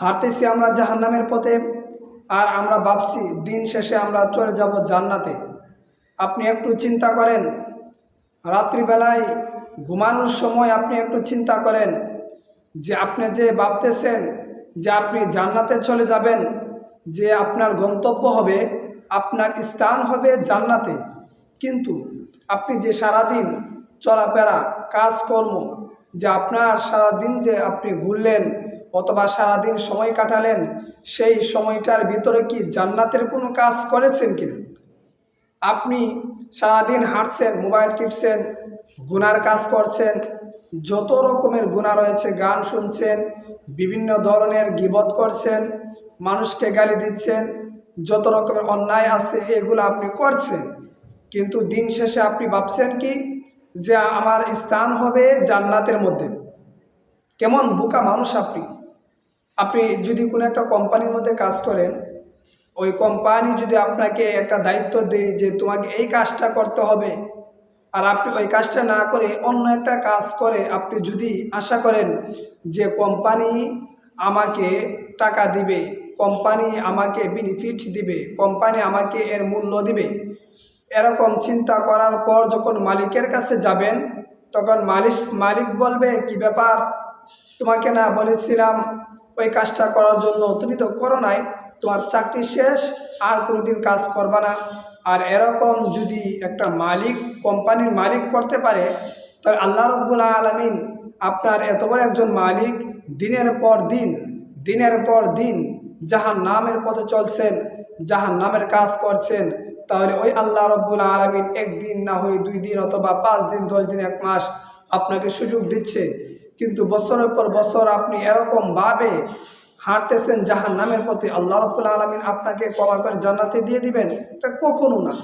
হাঁটতেছি আমরা জাহান্নামের পথে আর আমরা ভাবছি দিন শেষে আমরা চলে যাব জান্নাতে। আপনি একটু চিন্তা করেন, রাত্রিবেলায় ঘুমানোর সময় আপনি একটু চিন্তা করেন যে আপনি যে ভাবতেছেন যে আপনি জান্নাতে চলে যাবেন, যে আপনার গন্তব্য হবে, আপনার স্থান হবে জান্নাতে। কিন্তু আপনি যে সারাদিন চলাফেরা, কাজকর্ম, যে আপনার সারাদিন যে আপনি ঘুরলেন অথবা সারাদিন সময় কাটালেন, সেই সময়টার ভিতরে কি জান্নাতের কোনো কাজ করেছেন কিনা? আপনি সারাদিন হাঁটছেন, মোবাইল টিপছেন, গুনার কাজ করছেন, যত রকমের গুণা রয়েছে, গান শুনছেন, বিভিন্ন ধরনের গিবত করছেন, মানুষকে গালি দিচ্ছেন, যত রকমের অন্যায় আছে, এগুলো আপনি করছেন। কিন্তু দিন শেষে আপনি ভাবছেন কি? যে আমার স্থান হবে জান্নাতের মধ্যে। কেমন বোকা মানুষ আপনি। আপনি যদি কোনো একটা কোম্পানির মধ্যে কাজ করেন, ওই কোম্পানি যদি আপনাকে একটা দায়িত্ব দেয় যে তোমাকে এই কাজটা করতে হবে, আর আপনি ওই কাজটা না করে অন্য একটা কাজ করে, আপনি যদি আশা করেন যে কোম্পানি আমাকে টাকা দিবে, কোম্পানি আমাকে বেনিফিট দিবে, কোম্পানি আমাকে এর মূল্য দিবে, এরকম চিন্তা করার পর যখন মালিকের কাছে যাবেন, তখন মালিক মালিক বলবে, কি ব্যাপার? তোমাকে না বলেছিলাম ওই কাজটা করার জন্য তুমি তো করো নাই, তোমার চাকরি শেষ, আর কোনোদিন কাজ করবা না। আর এরকম যদি একটা মালিক, কোম্পানির মালিক করতে পারে, তাহলে আল্লাহ রব্বুল আলমিন আপনার এত বড় একজন মালিক দিনের পর দিন, দিনের পর দিন যাহার নামের পথে চলছেন যাহার নামের কাজ করছেন। তাহলে ওই আল্লাহ রব্বুল আলমিন একদিন না হয়ে দুই দিন অথবা পাঁচ দিন, দশ দিন, এক মাস আপনাকে সুযোগ দিচ্ছে। কিন্তু বছরের পর বছর আপনি এরকমভাবে হাঁটতেছেন জাহান নামের প্রতি আল্লাহ রবুল্লা আলমিন আপনাকে ক্ষমা করে জান্নাতে দিয়ে দিবেন। এটা কখনো না।